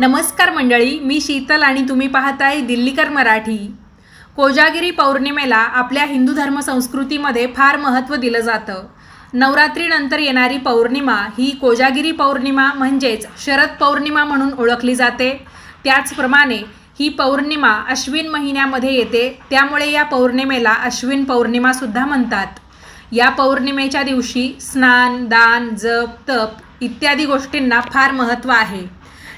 नमस्कार मंडळी मी शीतल आणि तुम्ही पाहताय दिल्लीकर मराठी. कोजागिरी पौर्णिमेला आपल्या हिंदू धर्म संस्कृतीमध्ये फार महत्त्व दिलं जातं. नवरात्रीनंतर येणारी पौर्णिमा ही कोजागिरी पौर्णिमा म्हणजेच शरद पौर्णिमा म्हणून ओळखली जाते. त्याचप्रमाणे ही पौर्णिमा अश्विन महिन्यामध्ये येते त्यामुळे या पौर्णिमेला अश्विन पौर्णिमासुद्धा म्हणतात. या पौर्णिमेच्या दिवशी स्नान दान जप तप इत्यादी गोष्टींना फार महत्त्व आहे.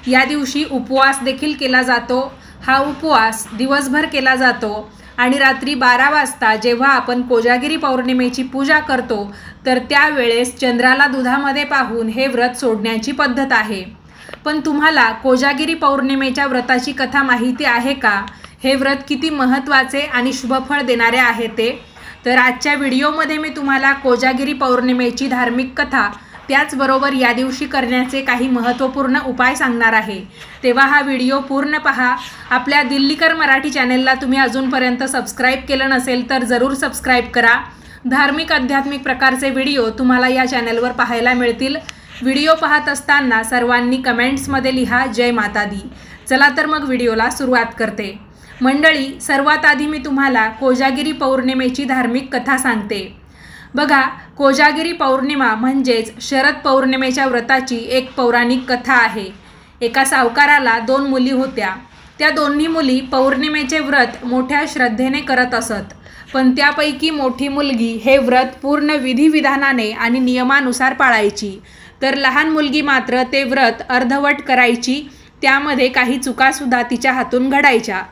या दिवशी उपवास देखील केला जातो. हा उपवास दिवसभर केला जातो आणि रात्री बारा वाजता जेव्हा आपण कोजागिरी पौर्णिमेची पूजा करतो तर त्यावेळेस चंद्राला दुधामध्ये पाहून हे व्रत सोडण्याची पद्धत आहे. पण तुम्हाला कोजागिरी पौर्णिमेच्या व्रताची कथा माहिती आहे का? हे व्रत किती महत्त्वाचे आणि शुभफळ देणारे आहे ते? तर आजच्या व्हिडिओमध्ये मी तुम्हाला कोजागिरी पौर्णिमेची धार्मिक कथा त्याचबरोबर या दिवशी करण्याचे काही महत्त्वपूर्ण उपाय सांगणार आहे. तेव्हा हा व्हिडिओ पूर्ण पहा. आपल्या दिल्लीकर मराठी चॅनेलला तुम्ही अजूनपर्यंत सबस्क्राईब केलं नसेल तर जरूर सबस्क्राईब करा. धार्मिक आध्यात्मिक प्रकारचे व्हिडिओ तुम्हाला या चॅनेलवर पाहायला मिळतील. व्हिडिओ पाहत असताना सर्वांनी कमेंट्समध्ये लिहा जय माता दी चला तर मग व्हिडिओला सुरुवात करते. मंडळी सर्वात आधी मी तुम्हाला कोजागिरी पौर्णिमेची धार्मिक कथा सांगते. बघा कोजागिरी पौर्णिमा म्हणजेच शरद पौर्णिमेच्या व्रताची एक पौराणिक कथा आहे. एका सावकाराला दोन मुली होत्या. त्या दोन्ही मुली पौर्णिमेचे व्रत मोठ्या श्रद्धेने करत असत. पण त्यापैकी मोठी मुलगी हे व्रत पूर्ण विधिविधानाने आणि नियमानुसार पाळायची. तर लहान मुलगी मात्र ते व्रत अर्धवट करायची त्यामध्ये काही चुकासुद्धा तिच्या हातून घडायच्या.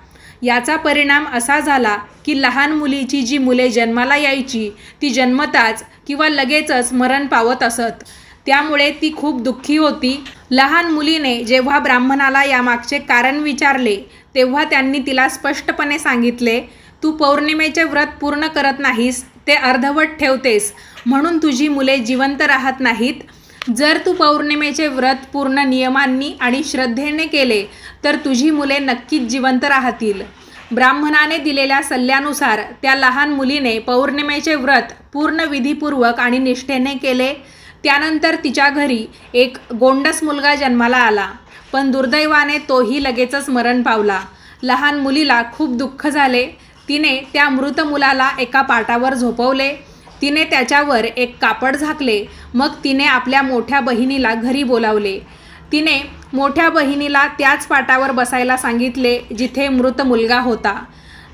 याचा परिणाम असा झाला की लहान मुलीची जी मुले जन्माला यायची ती जन्मताच किंवा लगेचच मरण पावत असत. त्यामुळे ती खूप दुःखी होती. लहान मुलीने जेव्हा ब्राह्मणाला यामागचे कारण विचारले तेव्हा त्यांनी तिला स्पष्टपणे सांगितले तू पौर्णिमेचे व्रत पूर्ण करत नाहीस ते अर्धवट ठेवतेस. म्हणून तुझी मुले जिवंत राहत नाहीत. जर तू पौर्णिमेचे व्रत पूर्ण नियमांनी आणि श्रद्धेने केले तर तुझी मुले नक्कीच जिवंत राहतील. ब्राह्मणाने दिलेल्या सल्ल्यानुसार त्या लहान मुलीने पौर्णिमेचे व्रत पूर्ण विधीपूर्वक आणि निष्ठेने केले. त्यानंतर तिच्या घरी एक गोंडस मुलगा जन्माला आला. पण दुर्दैवाने तोही लगेचच मरण पावला. लहान मुलीला खूप दुःख झाले. तिने त्या मृत मुलाला एका पाटावर झोपवले. तिने त्याच्यावर एक कापड झाकले. मग तिने आपल्या मोठ्या बहिणीला घरी बोलावले. तिने मोठ्या बहिणीला त्याच पाटावर बसायला सांगितले जिथे मृत मुलगा होता.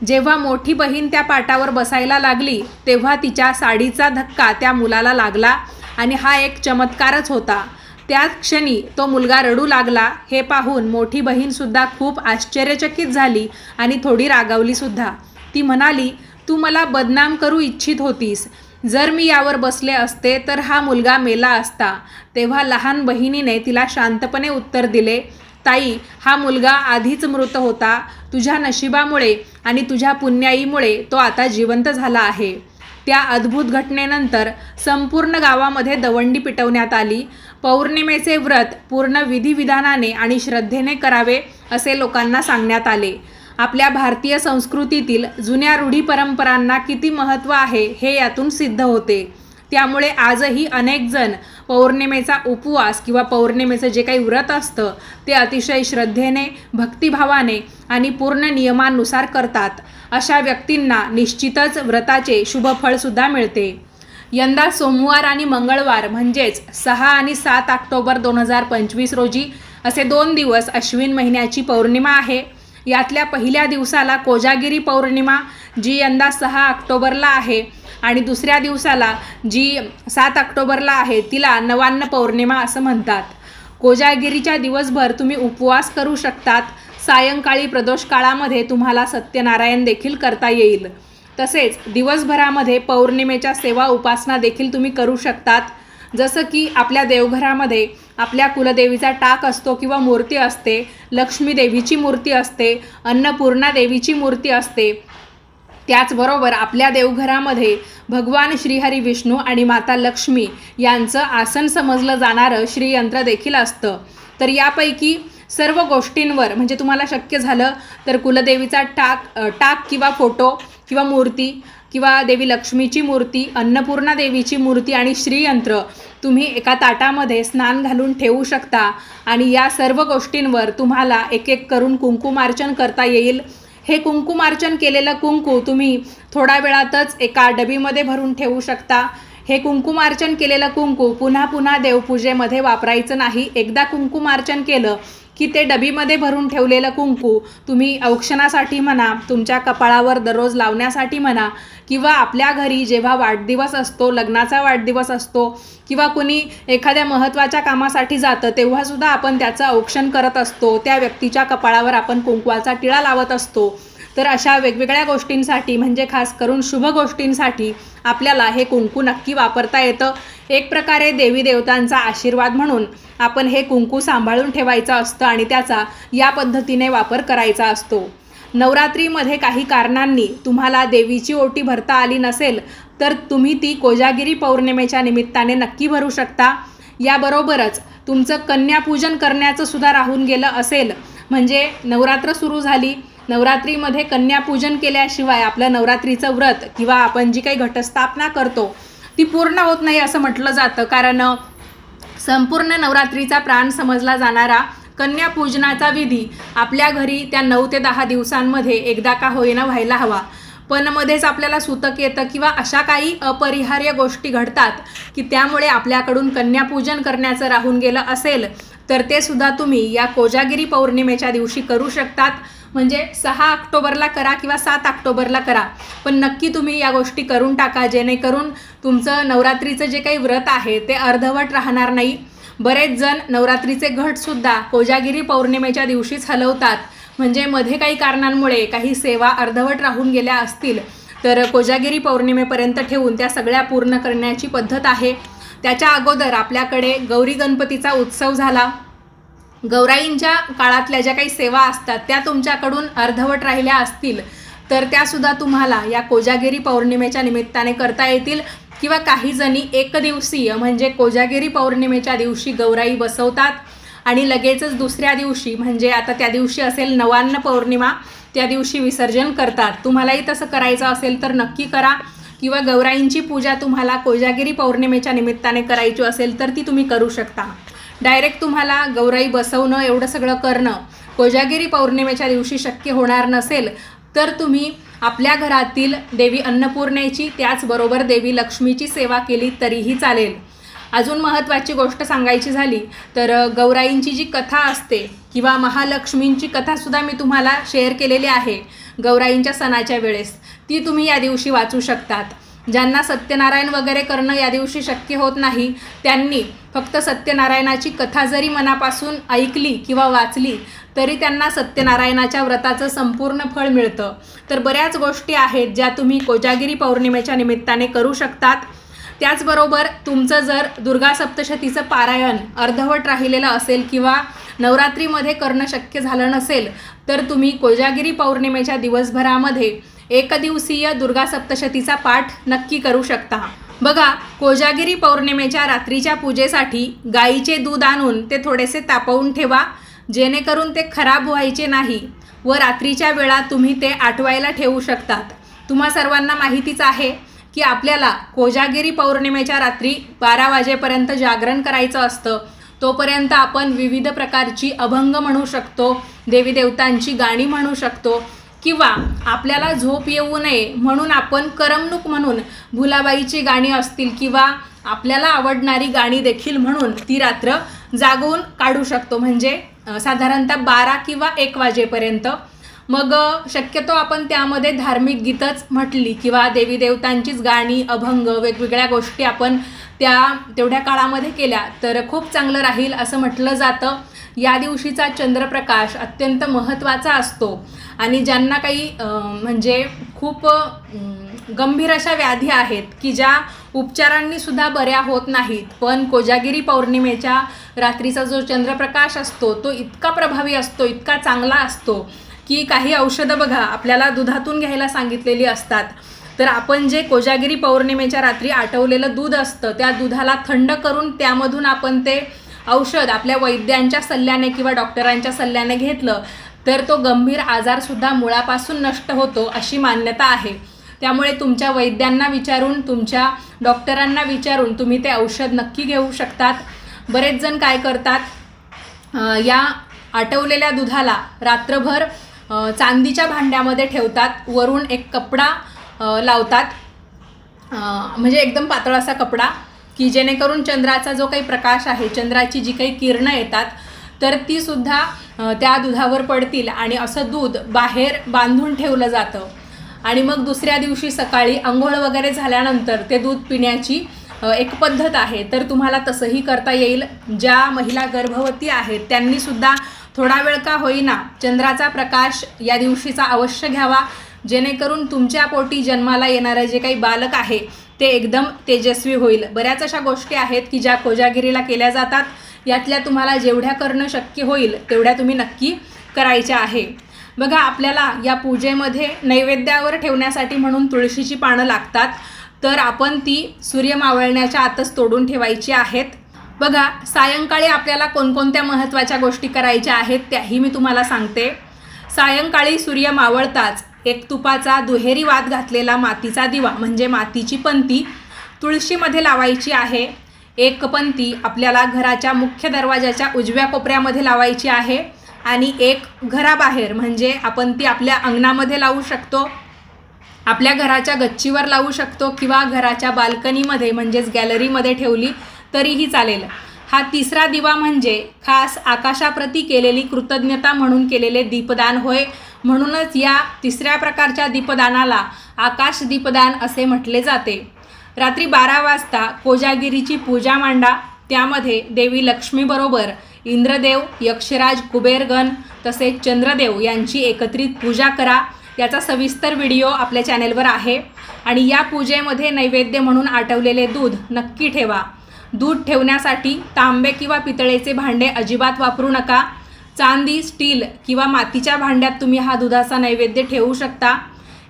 जेव्हा मोठी बहीण त्या पाटावर बसायला लागली तेव्हा तिच्या साडीचा धक्का त्या मुलाला लागला आणि हा एक चमत्कारच होता. त्याच क्षणी तो मुलगा रडू लागला. हे पाहून मोठी बहीणसुद्धा खूप आश्चर्यचकित झाली आणि थोडी रागावलीसुद्धा ती म्हणाली तू मला बदनाम करू इच्छित होतीस. जर मी यावर बसले असते तर हा मुलगा मेला असता. तेव्हा लहान बहिणीने तिला शांतपणे उत्तर दिले ताई हा मुलगा आधीच मृत होता. तुझ्या नशिबामुळे आणि तुझ्या पुण्याईमुळे तो आता जिवंत झाला आहे. त्या अद्भुत घटनेनंतर संपूर्ण गावामध्ये दवंडी पिटवण्यात आली. पौर्णिमेचे व्रत पूर्ण विधिविधानाने आणि श्रद्धेने करावे असे लोकांना सांगण्यात आले. आपल्या भारतीय संस्कृतीतील जुन्या रूढी परंपरांना किती महत्त्व आहे हे यातून सिद्ध होते. त्यामुळे आजही अनेक जण पौर्णिमेचा उपवास किंवा पौर्णिमेचं जे काही व्रत असतं ते अतिशय श्रद्धेने भक्तिभावाने आणि पूर्ण नियमानुसार करतात. अशा व्यक्तींना निश्चितच व्रताचे शुभफळसुद्धा मिळते. यंदा सोमवार आणि मंगळवार म्हणजेच सहा आणि सात ऑक्टोबर दोन हजार पंचवीस रोजी असे दोन दिवस अश्विन महिन्याची पौर्णिमा आहे. यातल्या पहिल्या दिवसाला कोजागिरी पौर्णिमा जी यंदा सहा ऑक्टोबरला आहे आणि दुसऱ्या दिवसाला जी सात ऑक्टोबरला आहे तिला नवान्न पौर्णिमा असं म्हणतात. कोजागिरीच्या दिवसभर तुम्ही उपवास करू शकतात. सायंकाळी प्रदोष काळामध्ये तुम्हाला सत्यनारायण देखील करता येईल. तसेच दिवसभरामध्ये पौर्णिमेच्या सेवा उपासना देखील तुम्ही करू शकतात. जसं की आपल्या देवघरामध्ये आपल्या कुलदेवीचा टाक असतो किंवा मूर्ती असते लक्ष्मी देवीची मूर्ती असते अन्नपूर्णा देवीची मूर्ती असते. त्याचबरोबर आपल्या देवघरामध्ये भगवान श्रीहरी विष्णू आणि माता लक्ष्मी यांचं आसन समजलं जाणारं श्रीयंत्र देखील असतं. तर यापैकी सर्व गोष्टींवर म्हणजे तुम्हाला शक्य झालं तर कुलदेवीचा टाक टाक किंवा फोटो किंवा मूर्ती किंवा देवी लक्ष्मीची मूर्ती अन्नपूर्णा देवीची मूर्ती आणि श्रीयंत्र तुम्ही एका ताटामध्ये स्नान घालून ठेवू शकता. आणि या सर्व गोष्टींवर तुम्हाला एक एक करून कुंकुमार्चन करता येईल. हे कुंकुमार्चन केलेलं कुंकू तुम्ही थोड्या वेळातच एका डबीमध्ये भरून ठेवू शकता. हे कुंकुमार्चन केलेलं कुंकू पुन्हा पुन्हा देवपूजेमध्ये वापरायचं नाही. एकदा कुंकुमार्चन केलं की ते डबीमध्ये भरून ठेवलेलं कुंकू तुम्ही औक्षणासाठी म्हणा तुमच्या कपाळावर दररोज लावण्यासाठी म्हणा किंवा आपल्या घरी जेव्हा वाढदिवस असतो लग्नाचा वाढदिवस असतो किंवा कुणी एखाद्या महत्त्वाच्या कामासाठी जातं तेव्हासुद्धा आपण त्याचं औक्षण करत असतो. त्या व्यक्तीच्या कपाळावर आपण कुंकवाचा टिळा लावत असतो. तर अशा वेगवेगळ्या गोष्टींसाठी म्हणजे खास करून शुभ गोष्टींसाठी आपल्याला हे कुंकू नक्की वापरता येतं. एक प्रकारे देवी देवतांचा आशीर्वाद म्हणून आपण हे कुंकू सांभाळून ठेवायचं असतं आणि त्याचा या पद्धतीने वापर करायचा असतो. नवरात्रीमध्ये काही कारणांनी तुम्हाला देवीची ओटी भरता आली नसेल तर तुम्ही ती कोजागिरी पौर्णिमेच्या निमित्ताने नक्की भरू शकता. याबरोबरच तुमचं कन्यापूजन करण्याचं सुद्धा राहून गेलं असेल म्हणजे नवरात्र सुरू झाली. नवरात्रीमध्ये कन्यापूजन केल्याशिवाय आपलं नवरात्रीचं व्रत किंवा आपण जी काही घटस्थापना करतो ती पूर्ण होत नाही असं म्हटलं जातं. कारण संपूर्ण नवरात्रीचा प्राण समजला जाणारा कन्यापूजनाचा विधी आपल्या घरी त्या नऊ ते दहा दिवसांमध्ये एकदा का होईना व्हायला हवा. पण मध्येच आपल्याला सुतक येतं किंवा अशा काही अपरिहार्य गोष्टी घडतात की त्यामुळे आपल्याकडून कन्यापूजन करण्याचं राहून गेलं असेल तर ते सुद्धा तुम्ही या कोजागिरी पौर्णिमेच्या दिवशी करू शकतात. म्हणजे सहा ऑक्टोबरला करा किंवा सात ऑक्टोबरला करा. पण नक्की तुम्ही या गोष्टी करून टाका जेणेकरून तुमचं नवरात्रीचं जे काही व्रत आहे ते अर्धवट राहणार नाही. बरेच जण नवरात्रीचे घटसुद्धा कोजागिरी पौर्णिमेच्या दिवशीच हलवतात. म्हणजे मध्ये काही कारणांमुळे काही सेवा अर्धवट राहून गेल्या असतील तर कोजागिरी पौर्णिमेपर्यंत ठेवून त्या सगळ्या पूर्ण करण्याची पद्धत आहे. त्याच्या अगोदर आपल्याकडे गौरी गणपतीचा उत्सव झाला. गौराईंच्या काळातल्या ज्या काही सेवा असतात त्या तुमच्याकडून अर्धवट राहिल्या असतील तर त्यासुद्धा तुम्हाला या कोजागिरी पौर्णिमेच्या निमित्ताने करता येतील. किंवा काही जणी एकदिवसीय म्हणजे कोजागिरी पौर्णिमेच्या दिवशी गौराई बसवतात आणि लगेचच दुसऱ्या दिवशी म्हणजे आता त्या दिवशी असेल नवान्न पौर्णिमा त्या दिवशी विसर्जन करतात. तुम्हालाही तसं करायचं असेल तर नक्की करा. किंवा गौराईंची पूजा तुम्हाला कोजागिरी पौर्णिमेच्या निमित्ताने करायची असेल तर ती तुम्ही करू शकता. डायरेक्ट तुम्हाला गौराई बसवणं एवढं सगळं करणं कोजागिरी पौर्णिमेच्या दिवशी शक्य होणार नसेल तर तुम्ही आपल्या घरातील देवी अन्नपूर्णेची त्याचबरोबर देवी लक्ष्मीची सेवा केली तरीही चालेल. अजून महत्त्वाची गोष्ट सांगायची झाली तर गौराईंची जी कथा असते किंवा महालक्ष्मींची कथासुद्धा मी तुम्हाला शेअर केलेली आहे गौराईंच्या सणाच्या वेळेस. ती तुम्ही या दिवशी वाचू शकतात. ज्यांना सत्यनारायण वगैरे करणं या दिवशी शक्य होत नाही त्यांनी फक्त सत्यनारायणाची कथा जरी मनापासून ऐकली किंवा वाचली तरी त्यांना सत्यनारायणाच्या व्रताचं संपूर्ण फळ मिळतं. तर बऱ्याच गोष्टी आहेत ज्या तुम्ही कोजागिरी पौर्णिमेच्या निमित्ताने करू शकतात. त्याचबरोबर तुमचं जर दुर्गा सप्तशतीचं पारायण अर्धवट राहिलेलं असेल किंवा नवरात्रीमध्ये करणं शक्य झालं नसेल तर तुम्ही कोजागिरी पौर्णिमेच्या दिवसभरामध्ये एकदिवसीय दुर्गा सप्तशतीचा पाठ नक्की करू शकता. बघा कोजागिरी पौर्णिमेच्या रात्रीच्या पूजेसाठी गाईचे दूध आणून ते थोडेसे तापवून ठेवा जेणेकरून ते खराब व्हायचे नाही व रात्रीच्या वेळा तुम्ही ते आठवायला ठेवू शकतात. तुम्हा सर्वांना माहितीच आहे की आपल्याला कोजागिरी पौर्णिमेच्या रात्री बारा वाजेपर्यंत जागरण करायचं असतं. तोपर्यंत आपण विविध प्रकारची अभंग म्हणू शकतो देवी देवतांची गाणी म्हणू शकतो किंवा आपल्याला झोप येऊ नये म्हणून आपण करमणूक म्हणून भुलाबाईची गाणी असतील किंवा आपल्याला आवडणारी गाणी देखील म्हणून ती रात्र जागवून काढू शकतो. म्हणजे साधारणतः बारा किंवा एक वाजेपर्यंत. मग शक्यतो आपण त्यामध्ये धार्मिक गीतच म्हटली किंवा देवी देवतांचीच गाणी अभंग वेगवेगळ्या गोष्टी आपण त्या तेवढ्या काळामध्ये केल्या तर खूप चांगलं राहील असं म्हटलं जातं. या दिवशीचा चंद्रप्रकाश अत्यंत महत्त्वाचा असतो. आणि ज्यांना काही म्हणजे खूप गंभीर अशा व्याधी आहेत की ज्या उपचारांनी सुद्धा बऱ्या होत नाहीत. पण कोजागिरी पौर्णिमेच्या रात्रीचा जो चंद्रप्रकाश असतो तो इतका प्रभावी असतो इतका चांगला असतो की काही औषधं बघा आपल्याला दुधातून घ्यायला सांगितलेली असतात. तर आपण जे कोजागिरी पौर्णिमेच्या रात्री आटवलेलं दूध असतं त्या दुधाला थंड करून त्यामधून आपण ते औषध आपल्या वैद्यांच्या सल्ल्याने किंवा डॉक्टरांच्या सल्ल्याने घेतलं तर तो गंभीर आजारसुद्धा मुळापासून नष्ट होतो अशी मान्यता आहे. त्यामुळे तुमच्या वैद्यांना विचारून तुमच्या डॉक्टरांना विचारून तुम्ही ते औषध नक्की घेऊ शकतात. बरेच जण काय करतात या आटवलेल्या दुधाला रात्रभर चांदीच्या भांड्यामध्ये ठेवतात वरून एक कपडा लावतात. म्हणजे एकदम पातळ असा कपडा. की जेणेकरून चंद्राचा जो काही प्रकाश आहे चंद्राची जी काही किरणं येतात तर ती सुद्धा त्या दुधावर पडतील आणि असं दूध बाहेर बांधून ठेवलं जातं. आणि मग दुसऱ्या दिवशी सकाळी आंघोळ वगैरे झाल्यानंतर ते दूध पिण्याची एक पद्धत आहे. तर तुम्हाला तसंही करता येईल. ज्या महिला गर्भवती आहेत त्यांनी सुद्धा थोडा वेळ का होईना चंद्राचा प्रकाश या दिवशीचा अवश्य घ्यावा. जेणेकरून तुमच्या पोटी जन्माला येणारं जे काही बालक आहे ते एकदम तेजस्वी होईल. बऱ्याच अशा गोष्टी आहेत की ज्या कोजागिरीला केल्या जातात. यातल्या तुम्हाला जेवढ्या करणं शक्य होईल तेवढ्या तुम्ही नक्की करायच्या आहे. बघा आपल्याला या पूजेमध्ये नैवेद्यावर ठेवण्यासाठी म्हणून तुळशीची पानं लागतात. तर आपण ती सूर्य मावळण्याच्या आतच तोडून ठेवायची आहेत. बघा सायंकाळी आपल्याला कोणकोणत्या महत्त्वाच्या गोष्टी करायच्या आहेत त्याही मी तुम्हाला सांगते. सायंकाळी सूर्य मावळताच एक तुपाचा दुहेरी वात घातलेला मातीचा दिवा म्हणजे मातीची पंती तुळशीमध्ये लावायची आहे. एक पंती आपल्याला घराच्या मुख्य दरवाजाच्या उजव्या कोपऱ्यामध्ये लावायची आहे आणि एक घराबाहेर म्हणजे आपण ती आपल्या अंगणामध्ये लावू शकतो. आपल्या घराच्या गच्चीवर लावू शकतो किंवा घराच्या बाल्कनीमध्ये म्हणजेच गॅलरीमध्ये ठेवली तरीही चालेल. हा तिसरा दिवा म्हणजे खास आकाशाप्रती केलेली कृतज्ञता म्हणून केलेले दीपदान होय. म्हणूनच या तिसऱ्या प्रकारच्या दीपदानाला आकाश दीपदान असे म्हटले जाते. रात्री बारा वाजता कोजागिरीची पूजा मांडा. त्यामध्ये देवी लक्ष्मीबरोबर इंद्रदेव यक्षराज कुबेरगण तसेच चंद्रदेव यांची एकत्रित पूजा करा. याचा सविस्तर व्हिडिओ आपल्या चॅनेलवर आहे. आणि या पूजेमध्ये नैवेद्य म्हणून आटवलेले दूध नक्की ठेवा. दूध ठेवण्यासाठी तांबे किंवा पितळेचे भांडे अजिबात वापरू नका. चांदी स्टील किंवा मातीच्या भांड्यात तुम्ही हा दुधाचा नैवेद्य ठेवू शकता.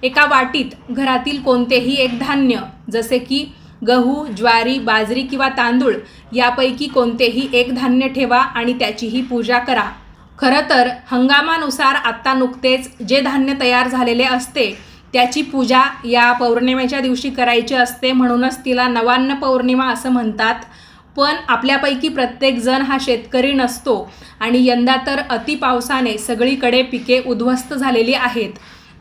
एका वाटीत घरातील कोणतेही एक धान्य जसे की गहू ज्वारी बाजरी किंवा तांदूळ यापैकी कोणतेही एक धान्य ठेवा आणि त्याचीही पूजा करा. खरं तर हंगामानुसार आत्ता नुकतेच जे धान्य तयार झालेले असते त्याची पूजा या पौर्णिमेच्या दिवशी करायची असते म्हणूनच तिला नवान्न पौर्णिमा असं म्हणतात. पण आपल्यापैकी प्रत्येकजण हा शेतकरी नसतो. आणि यंदा तर अतिपावसाने सगळीकडे पिके उद्ध्वस्त झालेली आहेत.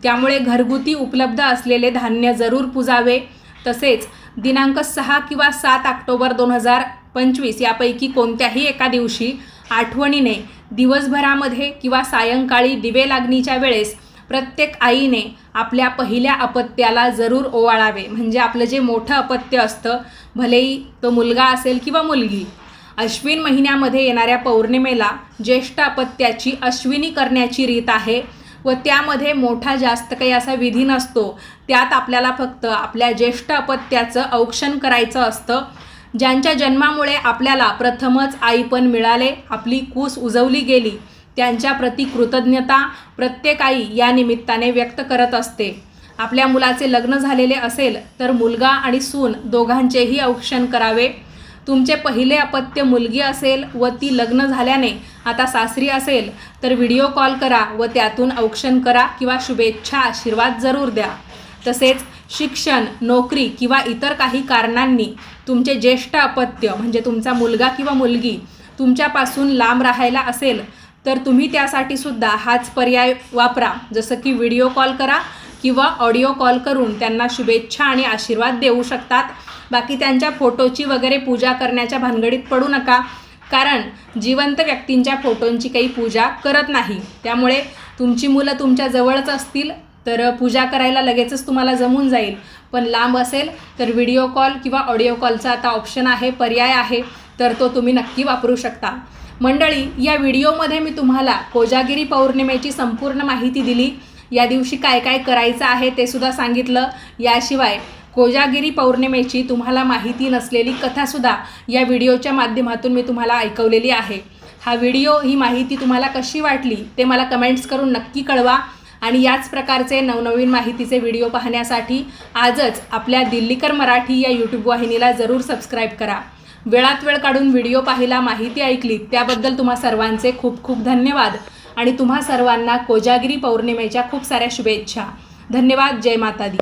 त्यामुळे घरगुती उपलब्ध असलेले धान्य जरूर पुजावे. तसेच दिनांक सहा किंवा सात ऑक्टोबर दोन हजार पंचवीस यापैकी कोणत्याही एका दिवशी आठवणीने दिवसभरामध्ये किंवा सायंकाळी दिवे लागणीच्या वेळेस प्रत्येक आईने आपल्या पहिल्या अपत्याला जरूर ओवाळावे. म्हणजे आपलं जे मोठं अपत्य असतं भलेही तो मुलगा असेल किंवा मुलगी अश्विन महिन्यामध्ये येणाऱ्या पौर्णिमेला ज्येष्ठ अपत्याची अश्विनी करण्याची रीत आहे व त्यामध्ये मोठा जास्त काही असा विधी नसतो. त्यात आपल्याला फक्त आपल्या ज्येष्ठ अपत्याचं औक्षण करायचं असतं. ज्यांच्या जन्मामुळे आपल्याला प्रथमच आई पण मिळाले आपली कूस उजवली गेली त्यांच्याप्रती कृतज्ञता प्रत्येक आई या निमित्ताने व्यक्त करत असते. आपल्या मुलाचे लग्न झालेले असेल तर मुलगा आणि सून दोघांचेही औक्षण करावे. तुमचे पहिले अपत्य मुलगी असेल व ती लग्न झाल्याने आता सासरी असेल तर व्हिडिओ कॉल करा व त्यातून औक्षण करा किंवा शुभेच्छा आशीर्वाद जरूर द्या. तसेच शिक्षण नोकरी किंवा इतर काही कारणांनी तुमचे ज्येष्ठ अपत्य म्हणजे तुमचा मुलगा किंवा मुलगी तुमच्यापासून लांब राहायला असेल तर तुम्ही त्यासाठी सुद्धा हाच पर्याय वापरा. जसं की व्हिडिओ कॉल करा किंवा ऑडिओ कॉल करून त्यांना शुभेच्छा आणि आशीर्वाद देऊ शकतात. बाकी त्यांच्या फोटोची वगैरे पूजा करण्याच्या भानगडीत पडू नका. कारण जिवंत व्यक्तींच्या फोटोंची काही पूजा करत नाही. त्यामुळे तुमची मुलं तुमच्या जवळच असतील तर पूजा करायला लगेचच तुम्हाला जमून जाईल. पण लांब असेल तर व्हिडिओ कॉल किंवा ऑडिओ कॉलचा आता ऑप्शन आहे पर्याय आहे तर तो तुम्ही नक्की वापरू शकता. मंडळी या व्हिडिओमध्ये मी तुम्हाला कोजागिरी पौर्णिमेची संपूर्ण माहिती दिली. या दिवशी काय काय करायचं आहे ते सुद्धा सांगितलं. याशिवाय कोजागिरी पौर्णिमेची तुम्हाला माहिती नसलेली कथासुद्धा या व्हिडिओच्या माध्यमातून मी तुम्हाला ऐकवलेली आहे. हा व्हिडिओ ही माहिती तुम्हाला कशी वाटली ते मला कमेंट्स करून नक्की कळवा आणि याच प्रकारचे नवनवीन माहितीचे व्हिडिओ पाहण्यासाठी आजच आपल्या दिल्लीकर मराठी या यूट्यूब वाहिनीला जरूर सबस्क्राईब करा. वेळात वेळ काढून व्हिडिओ पाहिला माहिती ऐकली त्याबद्दल तुम्हा सर्वांचे खूप खूप धन्यवाद. आणि तुम्हा सर्वांना कोजागिरी पौर्णिमेच्या खूप साऱ्या शुभेच्छा. धन्यवाद जय माता दी